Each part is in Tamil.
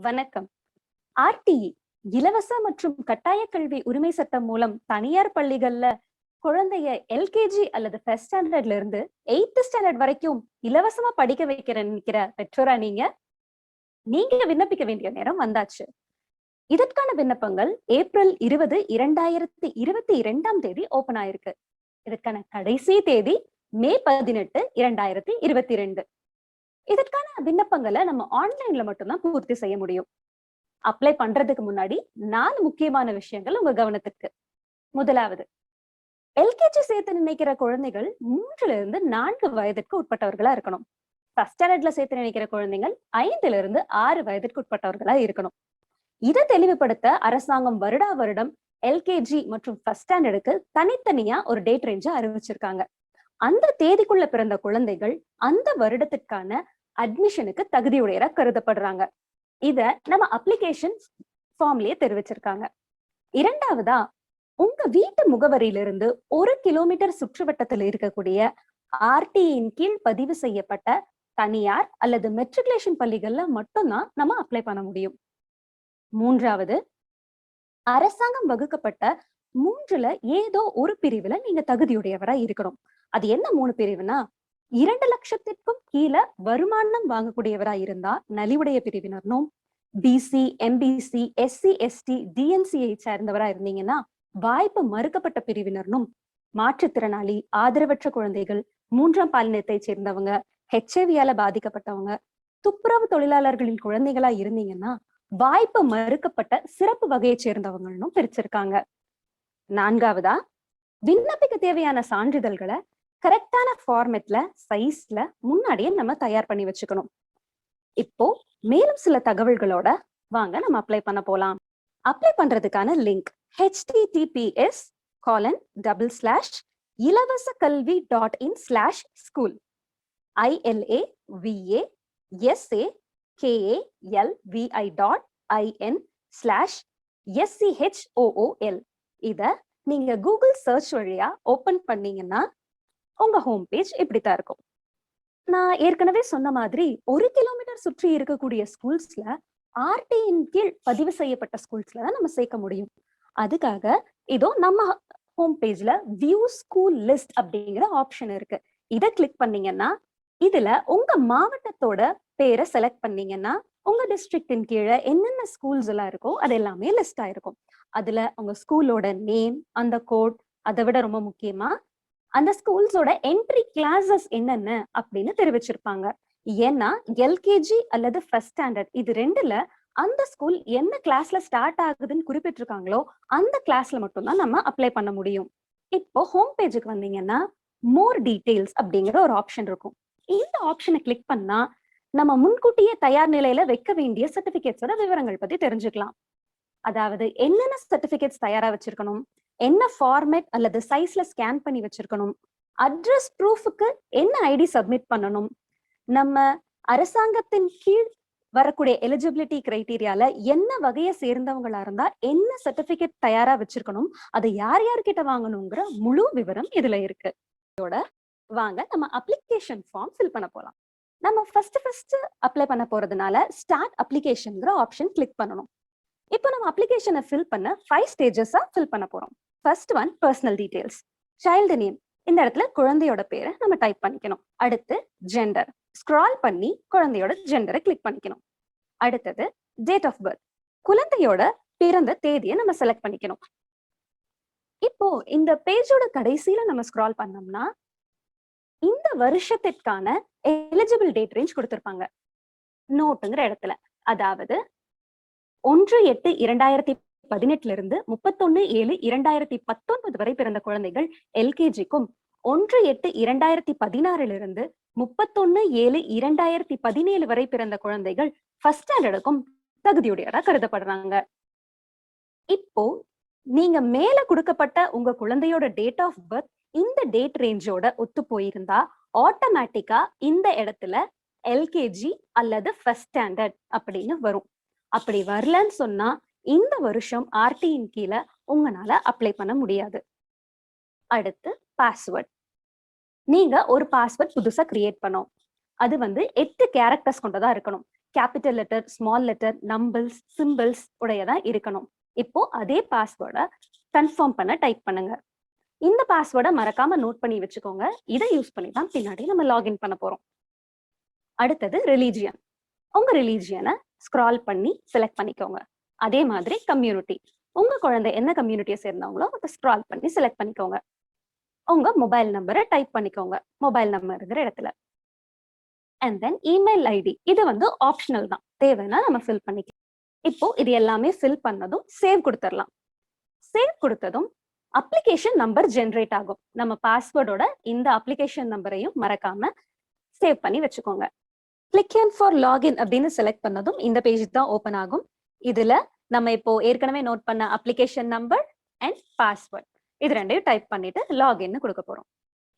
வணக்கம். ஆர்டிஇ இலவச மற்றும் கட்டாய கல்வி உரிமை சட்டம் மூலம் தனியார் பள்ளிகள்ல குழந்தைய எல்கேஜி அல்லது ஃபர்ஸ்ட் ஸ்டாண்டர்ட்ல இருந்து எயித் ஸ்டாண்டர்ட் வரைக்கும் இலவசமா படிக்க வைக்கிற நினைக்கிற பெற்றோரா நீங்க? நீங்க விண்ணப்பிக்க வேண்டிய நேரம் வந்தாச்சு. இதற்கான விண்ணப்பங்கள் ஏப்ரல் இருபது இரண்டாயிரத்தி இருபத்தி இரண்டாம் தேதி ஓபன் ஆயிருக்கு. இதற்கான கடைசி தேதி மே பதினெட்டு இரண்டாயிரத்தி இருபத்தி ரெண்டு. இதற்கான விண்ணப்பங்களை நம்ம ஆன்லைன்ல மட்டும்தான் பூர்த்தி செய்ய முடியும். அப்ளை பண்றதுக்கு முன்னாடி நாலு முக்கியமான விஷயங்கள் உங்க கவனத்துக்கு முதலாவது எல்கேஜி சேர்த்து நினைக்கிற குழந்தைகள் மூன்றுல இருந்து நான்கு வயதிற்கு உட்பட்டவர்களா இருக்கணும். ஃபர்ஸ்ட் ஸ்டாண்டர்ட்ல சேர்த்து நினைக்கிற குழந்தைகள் ஐந்துல இருந்து ஆறு வயதிற்கு உட்பட்டவர்களா இருக்கணும். இதை தெளிவுபடுத்த அரசாங்கம் வருடா வருடம் எல்கேஜி மற்றும் ஃபர்ஸ்ட் ஸ்டாண்டர்டுக்கு தனித்தனியா ஒரு டேட் ரேஞ்சா அறிவிச்சிருக்காங்க. அந்த தேதிக்குள்ள பிறந்த குழந்தைகள் அந்த வருடத்திற்கான அட்மிஷனுக்கு தகுதியுடையரா கருதப்படுறாங்க. இத நம்ம அப்ளிகேஷன் ஃபார்ம்லயே தெரிவிச்சிருக்காங்க. இரண்டாவதா உங்க வீட்டு முகவரியிலிருந்து ஒரு கிலோமீட்டர் சுற்றுவட்டத்தில் இருக்கக்கூடிய ஆர்டியின் கீழ் பதிவு செய்யப்பட்ட தனியார் அல்லது மெட்ரிகுலேஷன் பள்ளிகள்ல மட்டும்தான் நம்ம அப்ளை பண்ண முடியும். மூன்றாவது அரசாங்கம் வகுக்கப்பட்ட மூன்றுல ஏதோ ஒரு பிரிவுல நீங்க தகுதியுடையவரா இருக்கணும். அது என்ன மூணு பிரிவுனா இரண்டு லட்சத்திற்கும் கீழே வருமானம் வாங்கக்கூடியவரா இருந்தா நலிவுடைய பிரிவினர்னும் பிசி எம்பிசி எஸ்சி எஸ்டி டிஎன்சியை சேர்ந்தவரா இருந்தீங்கன்னா வாய்ப்பு மறுக்கப்பட்ட பிரிவினர்னும் மாற்றுத்திறனாளி ஆதரவற்ற குழந்தைகள் மூன்றாம் பாலினத்தை சேர்ந்தவங்க ஹெச்ஐவியால பாதிக்கப்பட்டவங்க துப்புரவு தொழிலாளர்களின் குழந்தைகளா இருந்தீங்கன்னா வாய்ப்பு மறுக்கப்பட்ட சிறப்பு வகையை சேர்ந்தவங்களும் பிரிச்சிருக்காங்க. நான்காவதா? விண்ணப்பிக்க தேவையான சான்றிதழ்களை கரெக்டான ஃபார்மேட்ல சைஸ்ல முன்னாடியே நம்ம தயார் பண்ணி வச்சுக்கணும். இப்போ மேலும் சில தகவல்களோட வாங்க நம்ம அப்ளை பண்ண போலாம். அப்ளை பண்றதுக்கான link HTTPS colon double slash இலவச கல்வி dot in slash school I L A V A S A K A L V I dot I N slash S C H O O L இதை நீங்க கூகுள் சர்ச் வழியா ஓபன் பண்ணீங்கன்னா உங்க ஹோம் பேஜ் இப்படித்தான் இருக்கும். நான் ஏற்கனவே சொன்ன மாதிரி ஒரு கிலோமீட்டர் சுற்றி இருக்கக்கூடிய ஸ்கூல்ஸ்ல ஆர்டியின் கீழ் பதிவு செய்யப்பட்ட ஸ்கூல்ஸ்ல தான் நம்ம சேர்க்க முடியும். அதுக்காக இதோ நம்ம ஹோம் பேஜ்ல வியூ ஸ்கூல் லிஸ்ட் அப்படிங்கிற ஆப்ஷன் இருக்கு. இதை கிளிக் பண்ணீங்கன்னா இதுல உங்க மாவட்டத்தோட பேரை செலக்ட் பண்ணீங்கன்னா உங்க டிஸ்ட்ரிக்டின் கீழே என்னென்ன ஸ்கூல்ஸ் எல்லாம் இருக்கோ அது எல்லாமே லிஸ்ட் ஆயிருக்கும். அதுல உங்க ஸ்கூலோட நேம் அந்த கோட் அதை விட ரொம்ப முக்கியமா அந்த ஸ்கூல்ஸோட என்ட்ரி கிளாஸஸ் என்னென்ன அப்படின்னு தெரிவிச்சிருப்பாங்க. ஏன்னா எல்கேஜி அல்லது ஃபர்ஸ்ட் ஸ்டாண்டர்ட் இது ரெண்டுல அந்த ஸ்கூல் என்ன கிளாஸ்ல ஸ்டார்ட் ஆகுதுன்னு குறிப்பிட்டிருக்காங்களோ அந்த கிளாஸ்ல மட்டும்தான் நம்ம அப்ளை பண்ண முடியும். இப்போ ஹோம் பேஜுக்கு வந்தீங்கன்னா மோர் டீடைல்ஸ் அப்படிங்கிற ஒரு ஆப்ஷன் இருக்கும். இந்த ஆப்ஷனை கிளிக் பண்ணா நம்ம முன்கூட்டியே தயார் நிலையில வைக்க வேண்டிய சர்டிபிகேட்ஸோட விவரங்கள் பத்தி தெரிஞ்சுக்கலாம். அதாவது என்னென்ன சர்டிபிகேட்ஸ் தயாரா வச்சிருக்கணும்? என்ன ஃபார்மேட் அல்லது சைஸ்ல ஸ்கேன் பண்ணி வச்சிருக்கணும்? அட்ரஸ் ப்ரூஃபுக்கு என்ன ஐடி சப்மிட் பண்ணணும்? நம்ம அரசாங்கத்தின் கீழ் வரக்கூடிய எலிஜிபிலிட்டி கிரைட்டீரியால என்ன வகையை சேர்ந்தவங்களா இருந்தா என்ன சர்டிபிகேட் தயாரா வச்சிருக்கணும்? அதை யார் யார்கிட்ட வாங்கணுங்கிற முழு விவரம் இதுல இருக்கு. இதோட வாங்க நம்ம அப்ளிகேஷன் ஃபார்ம் ஃபில் பண்ண போலாம். நம்ம ஃபர்ஸ்ட் ஃபர்ஸ்ட் அப்ளை பண்ண போறதுனால ஸ்டார்ட் அப்ளிகேஷன்ங்கிற ஆப்ஷன் கிளிக் பண்ணணும். இப்போ நம்ம அப்ளிகேஷனை ஃபில் பண்ண ஃபைவ் ஸ்டேஜஸா ஃபில் பண்ண போறோம். First one personal details child name இந்த இடத்துல குழந்தையோட பேரை நம்ம டைப் பண்ணிக்கணும். அடுத்து ஜெண்டர் ஸ்க்ரால் பண்ணி குழந்தையோட ஜெண்டரை கிளிக் பண்ணிக்கணும். அடுத்தது டேட் ஆஃப் பர்த் குழந்தையோட பிறந்த தேதியை நம்ம செலக்ட் பண்ணிக்கணும். இப்போ இந்த பேஜோட கடைசியில நம்ம ஸ்க்ரால் பண்ணோம்னா இந்த வருஷத்திற்கான எலிஜிபிள் டேட் ரேஞ்ச் கொடுத்திருப்பாங்க. நோட்டுங்கிற இடத்துல. அதாவது ஒன்று எட்டு இரண்டாயிரத்தி பதினெட்டுல இருந்து முப்பத்தொன்னு ஏழு இரண்டாயிரத்தி பத்தொன்பது வரை பிறந்த குழந்தைகள் எல்கேஜிக்கும் ஒன்று எட்டு இரண்டாயிரத்தி பதினாறுல இருந்து முப்பத்தொன்னு ஏழு இரண்டாயிரத்தி பதினேழு வரை பிறந்த குழந்தைகள் ஃபர்ஸ்ட் ஸ்டாண்டர்டுக்கும் தகுதியுடையதா கருதப்படுறாங்க. இப்போ நீங்க மேல கொடுக்கப்பட்ட உங்க குழந்தையோட டேட் ஆஃப் பர்த் இந்த டேட் ரேஞ்சோட ஒத்து போயிருந்தா ஆட்டோமேட்டிக்கா இந்த இடத்துல எல்கேஜி அல்லது ஃபர்ஸ்ட் ஸ்டாண்டர்ட் அப்படின்னு வரும். அப்படி வரலன்னு சொன்னா இந்த வருஷம் ஆர்டியின் கீழே உங்களால அப்ளை பண்ண முடியாது. அடுத்து பாஸ்வேர்ட் நீங்க ஒரு பாஸ்வேர்ட் புதுசா கிரியேட் பண்ணோம் அது வந்து எட்டு கேரக்டர்ஸ் கொண்டதா இருக்கணும். Capital letter small letter numbers symbols உடையதா இருக்கணும். இப்போ அதே பாஸ்வேர்டை கன்ஃபார்ம் பண்ண டைப் பண்ணுங்க. இந்த பாஸ்வேர்டை மறக்காம நோட் பண்ணி வச்சுக்கோங்க. இதை யூஸ் பண்ணி தான் பின்னாடி நம்ம லாகின் பண்ண போறோம். அடுத்தது ரிலீஜியன் உங்க ரிலீஜியனை ஸ்க்ரால் பண்ணி செலக்ட் பண்ணிக்கோங்க. அதே மாதிரி கம்யூனிட்டி உங்க குழந்தை என்ன கம்யூனிட்டியை சேர்ந்தவங்களோ அதை ஸ்க்ரால் பண்ணி செலக்ட் பண்ணிக்கோங்க. உங்க மொபைல் நம்பரை டைப் பண்ணிக்கோங்க. மொபைல் நம்பர் இருக்கிற இடத்துல. அண்ட் தென் இமெயில் ஐடி இது வந்து ஆப்ஷனல் தான். தேவைன்னா நம்ம ஃபில் பண்ணிக்கலாம். இப்போ இது எல்லாமே ஃபில் பண்ணதும் சேவ் கொடுத்துடலாம். சேவ் கொடுத்ததும் அப்ளிகேஷன் நம்பர் ஜென்ரேட் ஆகும். நம்ம பாஸ்வேர்டோட இந்த அப்ளிகேஷன் நம்பரையும் மறக்காம சேவ் பண்ணி வச்சுக்கோங்க. கிளிக் அண்ட் ஃபார் லாகின் அப்படின்னு செலக்ட் பண்ணதும் இந்த பேஜ் தான் ஓபன் ஆகும். இதுல நம்ம இப்போ ஏற்கனவே நோட் பண்ண அப்ளிகேஷன் நம்பர் அண்ட் பாஸ்வேர்ட் இது ரெண்டையும் டைப் பண்ணிட்டு லாகின் கொடுக்க போறோம்.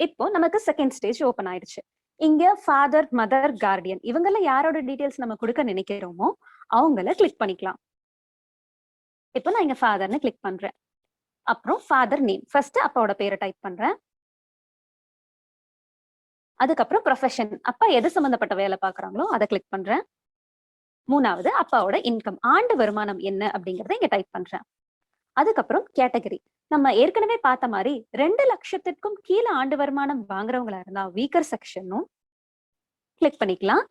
இப்போ நமக்கு செகண்ட் ஸ்டேஜ் ஓபன் ஆயிடுச்சு. இங்க ஃபாதர் மதர் கார்டியன் இவங்கள யாரோட டீடைல்ஸ் நம்ம கொடுக்க நினைக்கிறோமோ அவங்கள கிளிக் பண்ணிக்கலாம். இப்போ நான் இங்க ஃபாதர்னு கிளிக் பண்றேன். அப்புறம் ஃபாதர் நேம் ஃபர்ஸ்ட் அப்பாவோட பேரை டைப் பண்றேன். அதுக்கப்புறம் ப்ரொஃபஷன் அப்பா எது சம்பந்தப்பட்ட வேலை பாக்குறாங்களோ அதை கிளிக் பண்றேன். மூணாவது அப்பாவோட இன்கம் ஆண்டு வருமானம் என்ன அப்படிங்கறத இங்க டைப் பண்றேன். அதுக்கப்புறம் கேட்டகரி நம்ம ஏற்கனவே பார்த்த மாதிரி ரெண்டு லட்சத்திற்கும் கீழே ஆண்டு வருமானம் வாங்குறவங்களா இருந்தா வீக்கர் செக்ஷனும் கிளிக் பண்ணிக்கலாம்.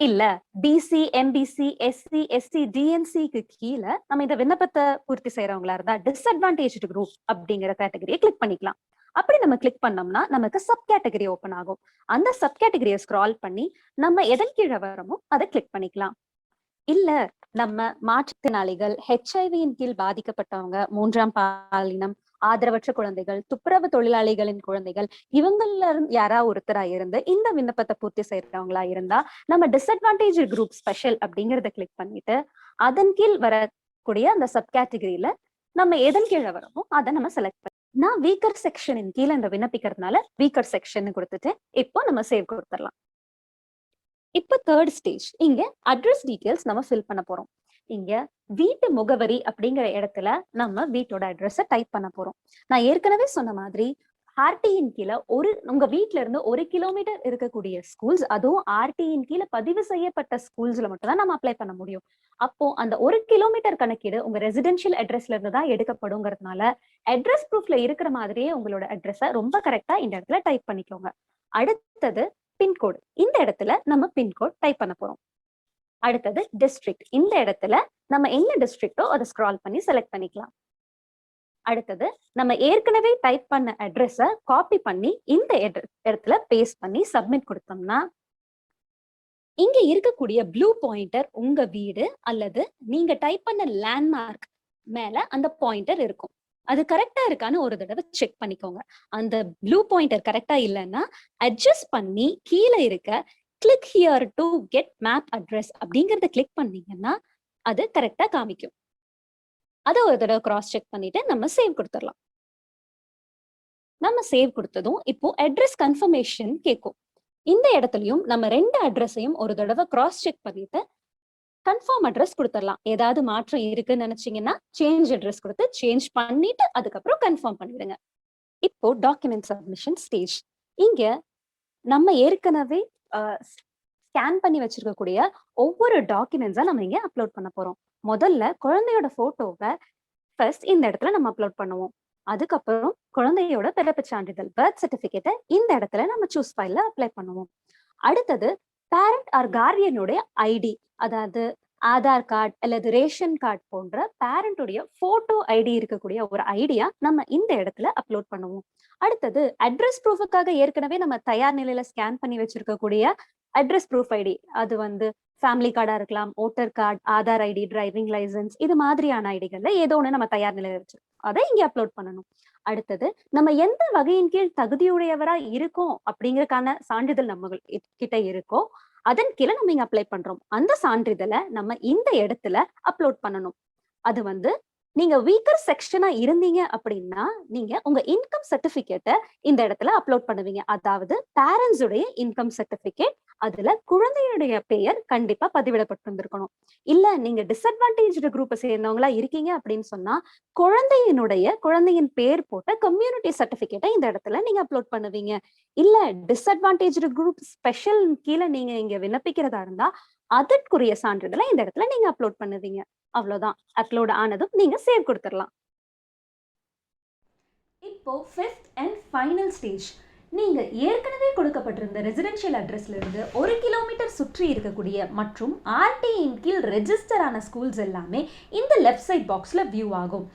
இல்ல பிசி எம்பிசி எஸ்சி எஸ்சி டிஎன்சிக்கு கீழே நம்ம இந்த விண்ணப்பத்தை பூர்த்தி செய்யறவங்களா இருந்தா டிஸ்அட்வான்டேஜ் குரூப் அப்படிங்கிற கேட்டகரியை கிளிக் பண்ணிக்கலாம். அப்படி நம்ம கிளிக் பண்ணோம்னா நமக்கு சப் கேட்டகரி ஓப்பன் ஆகும். அந்த சப் கேட்டகரியை ஸ்க்ரால் பண்ணி நம்ம எதன் கீழே வரமோ அதை கிளிக் பண்ணிக்கலாம். இல்ல நம்ம மாற்றுத்திறனாளிகள் ஹெச்ஐவியின் கீழ் பாதிக்கப்பட்டவங்க மூன்றாம் பாலினம் ஆதரவற்ற குழந்தைகள் துப்புரவு தொழிலாளிகளின் குழந்தைகள் இவங்கள யாரா ஒருத்தரா இருந்து இந்த விண்ணப்பத்தை பூர்த்தி செய்யறவங்களா இருந்தா நம்ம டிஸ்அட்வான்டேஜ் குரூப் ஸ்பெஷல் அப்படிங்கறத கிளிக் பண்ணிட்டு அதன் கீழ் வரக்கூடிய அந்த சப் கேட்டகரியில நம்ம எதன் கீழே வரமோ அதை நம்ம செலக்ட் பண்ணி நான் வீக்கர் செக்ஷனின் கீழே இந்த விண்ணப்பிக்கிறதுனால வீக்கர் செக்ஷன் கொடுத்துட்டு இப்போ நம்ம சேவ் கொடுத்துடலாம். இப்போ தேர்ட் ஸ்டேஜ் இங்க அட்ரஸ் டீடைல்ஸ் நம்ம ஃபில் பண்ண போறோம். இங்க வீட்டு முகவரி அப்படிங்கிற இடத்துல நம்ம வீட்டோட அட்ரஸ டைப் பண்ண போறோம். நான் ஏற்கனவே சொன்ன மாதிரி ஆர்டியின் கீழே ஒரு உங்க வீட்ல இருந்து ஒரு கிலோமீட்டர் இருக்கக்கூடிய ஸ்கூல்ஸ் அதுவும் ஆர்டியின் கீழே பதிவு செய்யப்பட்ட ஸ்கூல்ஸ்ல மட்டும் தான் நம்ம அப்ளை பண்ண முடியும். அப்போ அந்த ஒரு கிலோமீட்டர் கணக்கீடு உங்க ரெசிடென்ஷியல் அட்ரஸ்ல இருந்து தான் எடுக்கப்படுங்கிறதுனால அட்ரஸ் ப்ரூஃப்ல இருக்கிற மாதிரியே உங்களோட அட்ரஸ ரொம்ப கரெக்டா இந்த இடத்துல டைப் பண்ணிக்கோங்க. அடுத்தது பின்கோடு இந்த இடத்துல நம்ம பின்கோட் டைப் பண்ண போறோம். அடுத்தது டிஸ்ட்ரிக்ட் இந்த இடத்துல நம்ம என்ன டிஸ்ட்ரிக்டோ அதை ஸ்க்ரால் பண்ணி செலக்ட் பண்ணிக்கலாம். அடுத்தது நம்ம ஏற்கனவே டைப் பண்ண அட்ரஸ காப்பி பண்ணி இந்த இடத்துல பேஸ்ட் பண்ணி சப்மிட் கொடுத்தோம்னா இங்க இருக்கக்கூடிய ப்ளூ பாயிண்டர் உங்க வீடு அல்லது நீங்க டைப் பண்ண லேண்ட்மார்க் மேல அந்த பாயிண்டர் இருக்கும். அது கரெக்டா இருக்கான்னு ஒரு தடவை செக் பண்ணிக்கோங்க. அந்த ப்ளூ பாயிண்டர் கரெக்டா இல்லைன்னா அட்ஜஸ்ட் பண்ணி கீழே இருக்க click here to get map address அப்படிங்கறத கிளிக் பண்ணீங்கன்னா அது கரெக்டா காமிக்கும். அதை ஒரு தடவை கிராஸ் செக் பண்ணிட்டு நம்ம சேவ் கொடுத்துடலாம். நம்ம சேவ் கொடுத்ததும் இப்போ அட்ரஸ் கன்ஃபர்மேஷன் கேட்கும் இந்த இடத்துலயும் நம்ம ரெண்டு அட்ரஸையும் ஒரு தடவை கிராஸ் செக் பண்ணிட்டு கன்ஃபார்ம் அட்ரஸ் கொடுத்துடலாம். ஏதாவது மாற்றம் இருக்குன்னு நினைச்சீங்கன்னா சேஞ்ச் அட்ரஸ் கொடுத்து சேஞ்ச் பண்ணிட்டு அதுக்கப்புறம் கன்ஃபார்ம் பண்ணிடுங்க இப்போ டாக்குமெண்ட் சப்மிஷன் ஸ்டேஜ் இங்க நம்ம ஏற்கனவே ஸ்கேன் பண்ணி வச்சிருக்கக்கூடிய ஒவ்வொரு டாக்குமெண்ட்ஸா நம்ம இங்க அப்லோட் பண்ண போறோம். முதல்ல குழந்தையோட போட்டோவை ஃபர்ஸ்ட் இந்த இடத்துல நம்ம அப்லோட் பண்ணுவோம். அதுக்கப்புறம் குழந்தையோட பிறப்பு சான்றிதழ் பர்த் சர்டிபிகேட்டை இந்த இடத்துல நம்ம சூஸ் ஃபைல்ல அப்ளை பண்ணுவோம். அடுத்தது பேரண்ட் ஆர் கார்டியனுடைய ஐடி அதாவது ஆதார் கார்டு அல்லது ரேஷன் கார்டு போன்ற பேரண்டுடைய போட்டோ ஐடி இருக்கக்கூடிய ஒரு ஐடியா நம்ம இந்த இடத்துல அப்லோட் பண்ணுவோம். அடுத்தது அட்ரஸ் ப்ரூஃபுக்காக ஏற்கனவே நம்ம தயார் நிலையில ஸ்கேன் பண்ணி வச்சிருக்கக்கூடிய அட்ரஸ் ப்ரூஃப் ஐடி அது வந்து ஃபேமிலி கார்டா இருக்கலாம் voter card Aadhaar ID driving licence இது மாதிரியான ஐடிகள்ல ஏதோ ஒண்ணு நம்ம தயார் நிலையில வச்சு அதை இங்க அப்லோட் பண்ணணும். அடுத்தது நம்ம எந்த வகையின் கீழ் தகுதியுடையவரா இருக்கோம் அப்படிங்கறதுக்கான சான்றிதழ் நம்ம கிட்ட இருக்கோ அதன் கீழே நம்ம இங்க அப்ளை பண்றோம். அந்த சான்றிதழை நம்ம இந்த இடத்துல அப்லோட் பண்ணணும். அது வந்து நீங்க வீக்கர் செக்ஷனா இருந்தீங்க அப்படின்னா நீங்க உங்க இன்கம் சர்டிபிகேட்டை இந்த இடத்துல அப்லோட் பண்ணுவீங்க. அதாவது பேரண்ட்ஸுடைய இன்கம் சர்டிபிகேட் அதுல குழந்தையுடைய பெயர் கண்டிப்பா பதிவிடப்பட்டிருந்திருக்கணும். இல்ல நீங்க டிஸ்அட்வான்டேஜ் குரூப்பை சேர்ந்தவங்களா இருக்கீங்க அப்படின்னு சொன்னா குழந்தையினுடைய குழந்தையின் பேர் போட்ட கம்யூனிட்டி சர்டிபிகேட்டை இந்த இடத்துல நீங்க அப்லோட் பண்ணுவீங்க. இல்ல டிஸ்அட்வான்டேஜ் குரூப் ஸ்பெஷல் கீழே நீங்க இங்க விண்ணப்பிக்கிறதா இருந்தா அதற்குரிய சான்றிதழை இந்த இடத்துல நீங்க அப்லோட் பண்ணுவீங்க அவ்வளவுதான் அப்லோட் ஆனதும் நீங்க சேவ் கொடுத்துடலாம். இப்போ ஃபிஃப்த் அண்ட் ஃபைனல் ஸ்டேஜ் நீங்க ஏற்கனவே கொடுக்கப்பட்டிருந்த ரெசிடென்ஷியல் அட்ரஸ்ல இருந்து ஒரு கிலோமீட்டர் சுற்றி இருக்கக்கூடிய மற்றும் ஆர்டிஇன் கீழ் ரெஜிஸ்டர் ஆன ஸ்கூல்ஸ் எல்லாமே இந்த லெஃப்ட் சைட் பாக்ஸ்ல வியூ ஆகும்.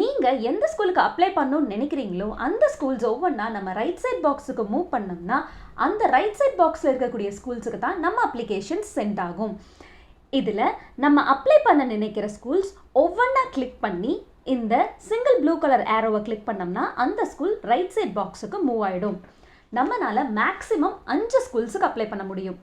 நீங்க எந்த ஸ்கூலுக்கு அப்ளை பண்ணணும்னு நினைக்கிறீங்களோ அந்த ஸ்கூல்ஸ் ஒவ்வொன்றா நம்ம ரைட் சைட் பாக்ஸுக்கு மூவ் பண்ணோம்னா அந்த ரைட் சைட் பாக்ஸில் இருக்கக்கூடிய ஸ்கூல்ஸுக்கு தான் நம்ம அப்ளிகேஷன் சென்ட் ஆகும். இதில் நம்ம அப்ளை பண்ண நினைக்கிற ஸ்கூல்ஸ் ஒவ்வொன்றா கிளிக் பண்ணி இந்த சிங்கிள் ப்ளூ கலர் ஏரோவை கிளிக் பண்ணோம்னா அந்த ஸ்கூல் ரைட் சைட் பாக்ஸுக்கு மூவ் ஆகிடும் நம்மளால் மேக்ஸிமம் அஞ்சு ஸ்கூல்ஸுக்கு அப்ளை பண்ண முடியும்.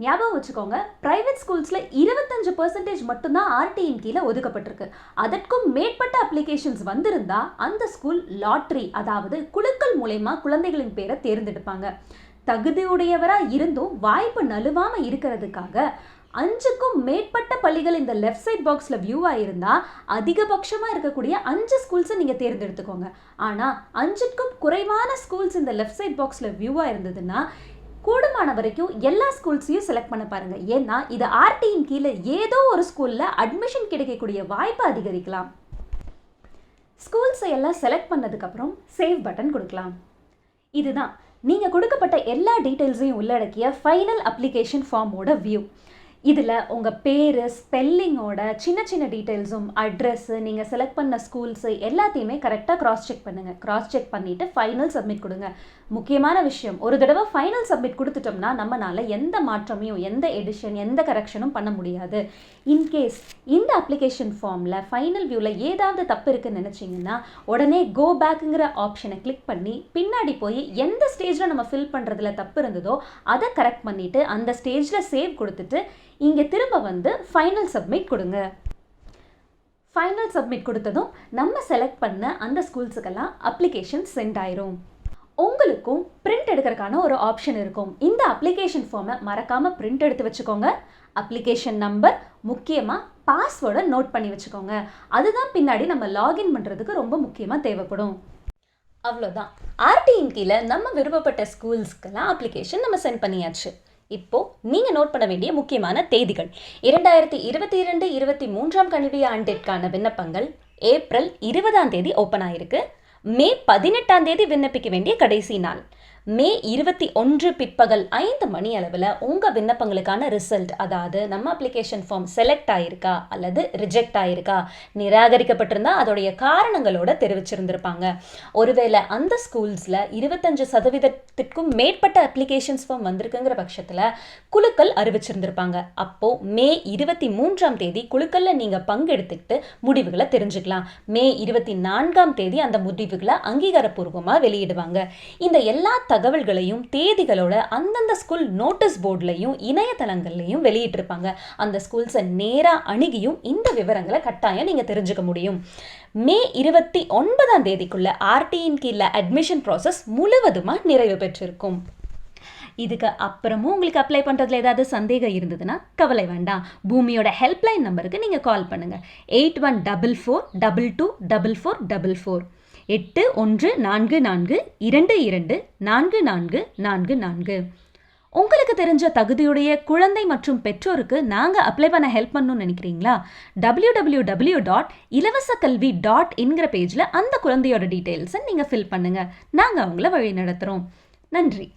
ஞாபகம் வச்சுக்கோங்க ப்ரைவேட் ஸ்கூல்ஸில் இருபத்தஞ்சு பர்சன்டேஜ் மட்டும்தான் ஆர்டியின் கீழே ஒதுக்கப்பட்டிருக்கு. அதற்கும் மேற்பட்ட அப்ளிகேஷன்ஸ் வந்திருந்தால் அந்த ஸ்கூல் லாட்ரி அதாவது குழுக்கள் மூலயமா குழந்தைகளின் பேரை தேர்ந்தெடுப்பாங்க. தகுதியுடையவராக இருந்தும் வாய்ப்பு நழுவாமல் இருக்கிறதுக்காக அஞ்சுக்கும் மேற்பட்ட பள்ளிகள் இந்த லெஃப்ட் சைட் பாக்ஸில் வியூவாக இருந்தால் அதிகபட்சமாக இருக்கக்கூடிய அஞ்சு ஸ்கூல்ஸை நீங்கள் தேர்ந்தெடுத்துக்கோங்க. ஆனால் அஞ்சுக்கும் குறைவான ஸ்கூல்ஸ் இந்த லெஃப்ட் சைட் பாக்ஸில் வியூவாக இருந்ததுன்னா கூடுமான வரைக்கும் எல்லா ஸ்கூல்ஸையும் செலக்ட் பண்ண பாருங்கள் ஏன்னா இது ஆர்டியின் கீழே ஏதோ ஒரு ஸ்கூலில் அட்மிஷன் கிடைக்கக்கூடிய வாய்ப்பை அதிகரிக்கலாம். ஸ்கூல்ஸை எல்லாம் செலக்ட் பண்ணதுக்கப்புறம் சேவ் பட்டன் கொடுக்கலாம். இதுதான். நீங்கள் கொடுக்கப்பட்ட எல்லா டீட்டெயில்ஸையும் உள்ளடக்கிய ஃபைனல் அப்ளிகேஷன் ஃபார்மோட வியூ இதில் உங்கள் பேர் ஸ்பெல்லிங்கோட சின்ன சின்ன டீட்டெயில்ஸும் அட்ரஸ்ஸு நீங்கள் செலக்ட் பண்ண ஸ்கூல்ஸு எல்லாத்தையுமே கரெக்டாக க்ராஸ் செக் பண்ணுங்கள் க்ராஸ் செக் பண்ணிவிட்டு ஃபைனல் சப்மிட் கொடுங்க. முக்கியமான விஷயம் ஒரு தடவை ஃபைனல் சப்மிட் கொடுத்துட்டோம்னா நம்மளால் எந்த மாற்றமையும் எந்த எடிஷன் எந்த கரெக்ஷனும் பண்ண முடியாது. இன்கேஸ் இந்த அப்ளிகேஷன் ஃபார்மில் ஃபைனல் வியூவில் ஏதாவது தப்பு இருக்குன்னு நினச்சிங்கன்னா உடனே கோ பேக்குங்கிற ஆப்ஷனை கிளிக் பண்ணி பின்னாடி போய் எந்த ஸ்டேஜில் நம்ம ஃபில் பண்ணுறதுல தப்பு இருந்ததோ அதை கரெக்ட் பண்ணிவிட்டு அந்த ஸ்டேஜில் சேவ் கொடுத்துட்டு இங்கே திரும்ப வந்து ஃபைனல் சப்மிட் கொடுங்க. ஃபைனல் சப்மிட் கொடுத்ததும் நம்ம செலக்ட் பண்ண அந்த ஸ்கூல்ஸுக்கெல்லாம் அப்ளிகேஷன் சென்ட் ஆயிரும். உங்களுக்கும் பிரிண்ட் எடுக்கிறதுக்கான ஒரு ஆப்ஷன் இருக்கும். இந்த அப்ளிகேஷன் ஃபார்மை மறக்காமல் பிரிண்ட் எடுத்து வச்சுக்கோங்க. அப்ளிகேஷன் நம்பர் முக்கியமாக பாஸ்வேர்டை நோட் பண்ணி வச்சுக்கோங்க. அதுதான் பின்னாடி நம்ம லாகின் பண்ணுறதுக்கு ரொம்ப முக்கியமாக தேவைப்படும். அவ்வளோதான் ஆர்டியின் கீழே நம்ம விருப்பப்பட்ட ஸ்கூல்ஸ்க்கெல்லாம் அப்ளிகேஷன் நம்ம சென்ட் பண்ணியாச்சு. இப்போ நீங்க நோட் பண்ண வேண்டிய முக்கியமான தேதிகள். இரண்டாயிரத்தி இருபத்தி இரண்டு இருபத்தி மூன்றாம் கல்வி ஆண்டிற்கான விண்ணப்பங்கள் ஏப்ரல் இருபதாம் தேதி ஓப்பன் ஆயிருக்கு. மே பதினெட்டாம் தேதி விண்ணப்பிக்க வேண்டிய கடைசி நாள். மே இருபத்தி ஒன்று பிற்பகல் ஐந்து மணி அளவில் உங்கள் விண்ணப்பங்களுக்கான ரிசல்ட் அதாவது நம்ம அப்ளிகேஷன் ஃபார்ம் செலக்ட் ஆயிருக்கா அல்லது ரிஜெக்ட் ஆயிருக்கா நிராகரிக்கப்பட்டிருந்தா அதோடைய காரணங்களோட தெரிவிச்சிருந்திருப்பாங்க. ஒருவேளை அந்த ஸ்கூல்ஸில் இருபத்தஞ்சு சதவீதத்திற்கும் மேற்பட்ட அப்ளிகேஷன்ஸ் ஃபார்ம் வந்திருக்குங்கிற பட்சத்தில் குழுக்கள் அறிவிச்சிருந்திருப்பாங்க. அப்போது மே இருபத்தி மூன்றாம் தேதி குழுக்களில் நீங்கள் பங்கெடுத்துக்கிட்டு முடிவுகளை தெரிஞ்சுக்கலாம். மே இருபத்தி நான்காம் தேதி அந்த முடிவுகளை அங்கீகாரப்பூர்வமாக வெளியிடுவாங்க. இந்த எல்லா தகவல்களையும் தேதிகளோட அந்தந்த ஸ்கூல் நோட்டீஸ் போர்ட்லையும் இணையதளங்கள்லையும் வெளியிட்டிருப்பாங்க. அந்த ஸ்கூல்ஸை நேராக அணுகியும் இந்த விவரங்களை கட்டாயம் நீங்கள் தெரிஞ்சுக்க முடியும். மே இருபத்தி ஒன்பதாம் தேதிக்குள்ள ஆர்டியின் கீழே அட்மிஷன் ப்ராசஸ் முழுவதுமாக நிறைவு பெற்றிருக்கும். இதுக்கு அப்புறமும் உங்களுக்கு அப்ளை பண்ணுறதுல ஏதாவது சந்தேகம் இருந்ததுன்னா கவலை வேண்டாம். பூமியோட ஹெல்ப்லைன் நம்பருக்கு நீங்கள் கால் பண்ணுங்கள் eight one double four double two double four double four எட்டு ஒன்று நான்கு நான்கு இரண்டு இரண்டு நான்கு நான்கு நான்கு நான்கு. உங்களுக்கு தெரிஞ்ச தகுதியுடைய குழந்தை மற்றும் பெற்றோருக்கு நாங்கள் அப்ளை பண்ண ஹெல்ப் பண்ணணும்னு நினைக்கிறீங்களா? டபிள்யூ டபிள்யூ டபிள்யூ டாட் இலவச கல்வி டாட் என்கிற பேஜில் அந்த குழந்தையோட டீட்டெயில்ஸை நீங்கள் ஃபில் பண்ணுங்கள் நாங்கள் அவங்கள வழி நடத்துகிறோம் நன்றி.